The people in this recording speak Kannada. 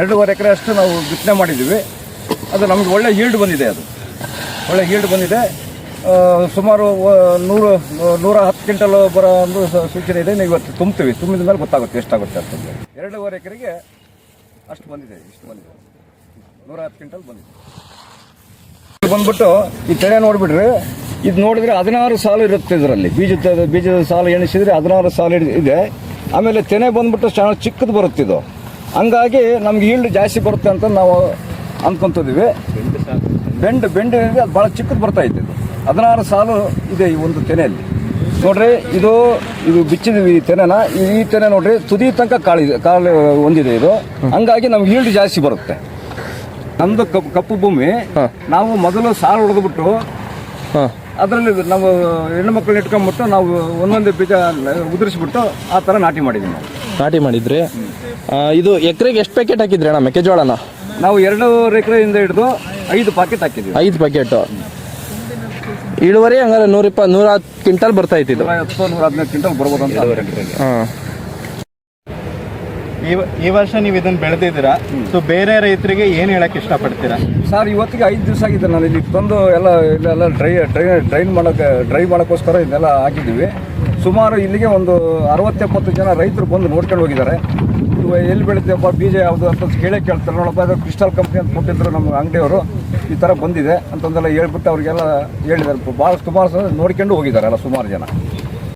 ಎರಡೂವರೆ ಎಕರೆ ಅಷ್ಟು ನಾವು ಬಿತ್ತನೆ ಮಾಡಿದ್ದೀವಿ. ಅದು ನಮಗೆ ಒಳ್ಳೆ ಈಲ್ಡ್ ಬಂದಿದೆ ಅದು. ಒಳ್ಳೆ ಈಲ್ಡ್ ಬಂದಿದೆ. ಸುಮಾರು ನೂರು, ನೂರ ಹತ್ತು ಕ್ವಿಂಟಲ್ ಬರೋ ಒಂದು ಸೂಚನೆ ಇದೆ. ಇವತ್ತು ತುಂಬ್ತೀವಿ. ತುಂಬಿದ ಮೇಲೆ ಗೊತ್ತಾಗುತ್ತೆ ಎಷ್ಟಾಗುತ್ತೆ ಅಂತಂದು ಎರಡೂವರೆ ಎಕರೆಗೆ ಅಷ್ಟು ಬಂದಿದೆ, ಇಷ್ಟು ಬಂದಿದೆ. ನೂರ ಹತ್ತು ಕ್ವಿಂಟಲ್ ಬಂದಿದೆ. ಬಂದ್ಬಿಟ್ಟು ಈ ತೆನೆ ನೋಡಿಬಿಡ್ರಿ. ಇದು ನೋಡಿದ್ರೆ ಹದಿನಾರು ಸಾಲು ಇರುತ್ತೆ ಇದರಲ್ಲಿ. ಬೀಜದ ಬೀಜದ ಸಾಲು ಎಣಿಸಿದ್ರೆ ಹದಿನಾರು ಸಾಲು ಇದೆ. ಆಮೇಲೆ ತೆನೆ ಬಂದ್ಬಿಟ್ಟು ಚೆನ್ನಾಗಿ ಚಿಕ್ಕದು ಬರುತ್ತೆ ಇದು ಹಂಗಾಗಿ ನಮ್ಗೆ ಈಲ್ಡ್ ಜಾಸ್ತಿ ಬರುತ್ತೆ ಅಂತ ನಾವು ಅನ್ಕೊಂತಿದ್ವಿ. ಬೆಂಡ್ ಅದು ಭಾಳ ಚಿಕ್ಕದು ಬರ್ತಾ ಇತ್ತು ಇದು. ಹದಿನಾರು ಸಾಲು ಇದೆ ಈ ಒಂದು ತೆನೆಯಲ್ಲಿ. ನೋಡ್ರಿ ಇದು ಇದು ಬಿಚ್ಚಿದ ಈ ತೆನೆನ ಈ ತೆನೆ ನೋಡ್ರಿ ತುದಿ ತನಕ ಕಾಳಿದೆ ಕಾಳು ಹೊಂದಿದೆ ಇದು. ಹಂಗಾಗಿ ನಮ್ಗೆ ಈಲ್ಡ್ ಜಾಸ್ತಿ ಬರುತ್ತೆ. ನಮ್ದು ಕಪ್ಪು ಕಪ್ಪು ಭೂಮಿ ನಾವು ಮೊದಲು ಸಾಲು ಹೊಡೆದ್ಬಿಟ್ಟು ಅದರಲ್ಲಿ ನಾವು ಹೆಣ್ಣು ಮಕ್ಕಳನ್ನ ಇಟ್ಕೊಂಡ್ಬಿಟ್ಟು ನಾವು ಒಂದೊಂದು ಬೀಜ ಉದುರಿಸ್ಬಿಟ್ಟು ಆ ಥರ ನಾಟಿ ಮಾಡಿದ್ದೀವಿ ನಾವು. ನಾಟಿ ಮಾಡಿದ್ರಿ ಆ, ಇದು ಎಕರೆಗೆ ಎಷ್ಟು ಪ್ಯಾಕೆಟ್ ಹಾಕಿದ್ರಿ ಅಣ್ಣ ಮೆಕ್ಕೆಜೋಳನ? ನಾವು ಎರಡೂವರೆ ಎಕರೆಯಿಂದ ಹಿಡಿದು ಐದು ಪ್ಯಾಕೆಟ್ ಹಾಕಿದ್ವಿ ಐದು ಪ್ಯಾಕೆಟ್ ಇಳುವರಿ ಹಂಗಾರೆ ನೂರ ಇಪ್ಪ ನೂರ ಹತ್ತು ಕ್ವಿಂಟಲ್ ಬರ್ತಾ ಇತ್ತು ಇದು ನೂರ ಹತ್ತು ನೂರ ಹದಿನೈದು ಕ್ವಿಂಟಲ್ ಬರ್ಬೋದು ಅಂತ ಹಾಂ. ಈ ವ- ಈ ವರ್ಷ ನೀವು ಇದನ್ನ ಬೆಳೆದಿದ್ದೀರಾ? ಸೊ ಬೇರೆ ರೈತರಿಗೆ ಏನು ಹೇಳಕ್ ಇಷ್ಟಪಡ್ತೀರಾ? ಸರ್ ಇವತ್ತಿಗೆ ಐದು ದಿವಸ ಆಗಿದೆ ನಾನು ಇಲ್ಲಿ ಬಂದು ಎಲ್ಲ ಇಲ್ಲೆಲ್ಲ ಡ್ರೈ ಡ್ರೈ ಡ್ರೈನ್ ಮಾಡೋಕ್ಕೆ ಡ್ರೈ ಮಾಡೋಕ್ಕೋಸ್ಕರ ಇದನ್ನೆಲ್ಲ ಹಾಕಿದ್ದೀವಿ. ಸುಮಾರು ಇಲ್ಲಿಗೆ ಒಂದು ಅರವತ್ತೆಪ್ಪತ್ತು ಜನ ರೈತರು ಬಂದು ನೋಡ್ಕೊಂಡು ಹೋಗಿದ್ದಾರೆ. ಇವ ಎಲ್ಲಿ ಬೆಳಿತೀವಪ್ಪ ಬೀಜ ಯಾವುದು ಅಂತ ಕೇಳೇ ಕೇಳ್ತಾರೆ. ನೋಡಪ್ಪ ಅದು ಕ್ರಿಸ್ಟಲ್ ಕಂಪ್ನಿ ಅಂತ ಕೊಟ್ಟಿದ್ರು ನಮ್ಮ ಅಂಗಡಿಯವರು. ಈ ಥರ ಬಂದಿದೆ ಅಂತಂದೆಲ್ಲ ಹೇಳ್ಬಿಟ್ಟು ಅವರಿಗೆಲ್ಲ ಹೇಳಿದ್ದಾರೆ. ಭಾಳ ಸುಮಾರು ನೋಡ್ಕೊಂಡು ಹೋಗಿದ್ದಾರೆ ಅಲ್ಲ ಸುಮಾರು ಜನ.